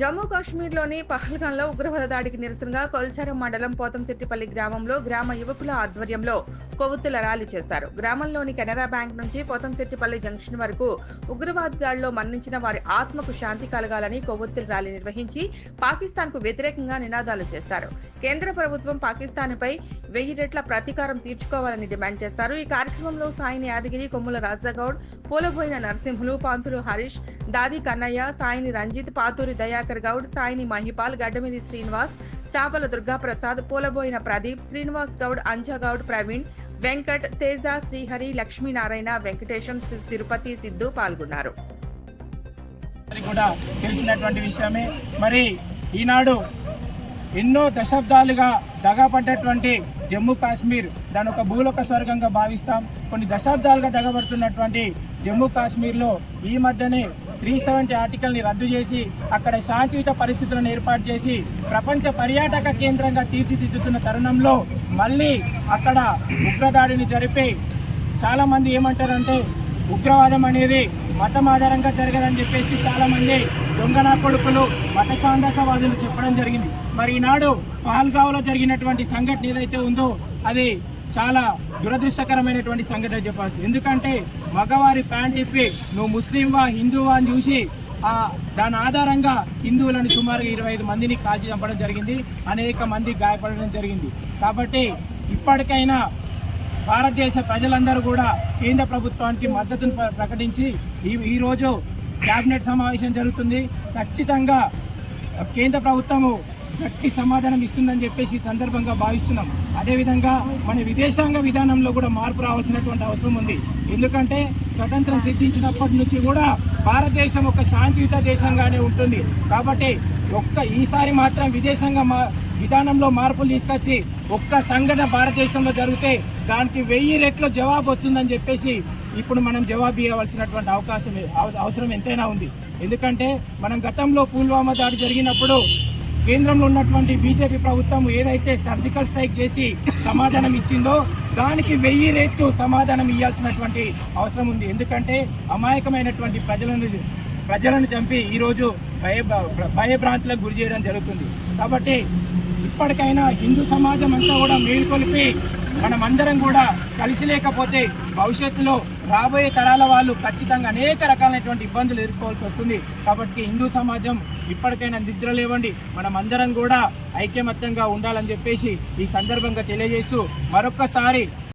జమ్మూ కాశ్మీర్లోని పహల్గాన్లో ఉగ్రవాద దాడికి నిరసనగా కొల్చారం మండలం పోతంశెట్టిపల్లి గ్రామంలో గ్రామ యువకుల ఆధ్వర్యంలో కొవ్వొత్తుల ర్యాలీ చేశారు. గ్రామంలోని కెనరా బ్యాంక్ నుంచి పోతంశెట్టిపల్లి జంక్షన్ వరకు ఉగ్రవాద దాడిలో మరణించిన వారి ఆత్మకు శాంతి కలగాలని కొవ్వొత్తుల ర్యాలీ నిర్వహించి పాకిస్తాన్కు వ్యతిరేకంగా నినాదాలు చేశారు. కేంద్ర ప్రభుత్వం పాకిస్తాన్పై వెయ్యి రెట్ల ప్రతీకారం తీర్చుకోవాలని డిమాండ్ చేశారు ఈ కార్యక్రమంలో సాయిని యాదగిరి కొమ్ముల రాజాగౌడ్ పూలబోయిన నరసింహులు పాంతులు హరీష్ దాది కన్నయ్య సాయిని రంజిత్ పాతూరి దయాకర్ గౌడ్ సాయిని మహిపాల్ గడ్డమిది శ్రీనివాస్ చాపల దుర్గాప్రసాద్ పూలబోయిన ప్రదీప్ శ్రీనివాస్ గౌడ్ అంజగౌడ్ ప్రవీణ్ వెంకట్ తేజ శ్రీహరి లక్ష్మీనారాయణ వెంకటేశం తిరుపతి సిద్ధు పాల్గొన్నారు. కూడా తెలిసినటువంటి విషయమే. మరి ఈనాడు ఎన్నో దశాబ్దాలుగా దగాపడ్డటువంటి జమ్మూ కాశ్మీర్ దాని ఒక భూలోక స్వర్గంగా భావిస్తాం. కొన్ని దశాబ్దాలుగా తెగబడుతున్నటువంటి జమ్మూ కాశ్మీర్లో ఈ మధ్యనే త్రీ సెవెంటీ ఆర్టికల్ని రద్దు చేసి అక్కడ శాంతియుత పరిస్థితులను ఏర్పాటు చేసి ప్రపంచ పర్యాటక కేంద్రంగా తీర్చిదిద్దుతున్న తరుణంలో మళ్ళీ అక్కడ ఉగ్రదాడిని జరిపి చాలామంది ఏమంటారంటే ఉగ్రవాదం అనేది మతం ఆధారంగా జరగదని చెప్పేసి చాలా మంది దొంగన కొడుకులు మత ఛాందసవాదులు చెప్పడం జరిగింది. మరి ఈనాడు పహల్గావ్లో జరిగినటువంటి సంఘటన ఏదైతే ఉందో అది చాలా దురదృష్టకరమైనటువంటి సంఘటన చెప్పవచ్చు. ఎందుకంటే మగవారి ప్యాంట్ ఇప్పి నువ్వు ముస్లింవా హిందువా అని చూసి ఆ దాని ఆధారంగా హిందువులను సుమారుగా ఇరవై ఐదు మందిని కాల్చి చంపడం జరిగింది. అనేక మంది గాయపడడం జరిగింది. కాబట్టి ఇప్పటికైనా భారతదేశ ప్రజలందరూ కూడా కేంద్ర ప్రభుత్వానికి మద్దతును ప్రకటించి ఈ ఈరోజు క్యాబినెట్ సమావేశం జరుగుతుంది. ఖచ్చితంగా కేంద్ర ప్రభుత్వము గట్టి సమాధానం ఇస్తుందని చెప్పేసి ఈ సందర్భంగా భావిస్తున్నాం. అదేవిధంగా మన విదేశాంగ విధానంలో కూడా మార్పు రావాల్సినటువంటి అవసరం ఉంది. ఎందుకంటే స్వతంత్రం సిద్ధించినప్పటి నుంచి కూడా భారతదేశం ఒక శాంతియుత దేశంగానే ఉంటుంది. కాబట్టి ఒక్క ఈసారి మాత్రం విదేశాంగ మా విధానంలో మార్పులు తీసుకొచ్చి ఒక్క సంఘటన భారతదేశంలో జరిగితే దానికి వెయ్యి రెట్లు జవాబు వస్తుందని చెప్పేసి ఇప్పుడు మనం జవాబు ఇవ్వవలసినటువంటి అవకాశం అవసరం ఎంతైనా ఉంది. ఎందుకంటే మనం గతంలో పుల్వామా దాడి జరిగినప్పుడు కేంద్రంలో ఉన్నటువంటి బీజేపీ ప్రభుత్వం ఏదైతే సర్జికల్ స్ట్రైక్ చేసి సమాధానం ఇచ్చిందో దానికి వెయ్యి రేట్లు సమాధానం ఇవ్వాల్సినటువంటి అవసరం ఉంది. ఎందుకంటే అమాయకమైనటువంటి ప్రజలను ప్రజలను చంపి ఈరోజు భయ భయభ్రాంతులకు గురి చేయడం జరుగుతుంది. కాబట్టి ఇప్పటికైనా హిందూ సమాజం అంతా కూడా మేల్కొలిపి మనమందరం కూడా కలిసి లేకపోతే భవిష్యత్తులో రాబోయే తరాల వాళ్ళు ఖచ్చితంగా అనేక రకాలైనటువంటి ఇబ్బందులు ఎదుర్కోవాల్సి వస్తుంది. కాబట్టి హిందూ సమాజం ఇప్పటికైనా నిద్ర లేవండి. మనమందరం కూడా ఐక్యమత్యంగా ఉండాలని చెప్పేసి ఈ సందర్భంగా తెలియజేస్తూ మరొక్కసారి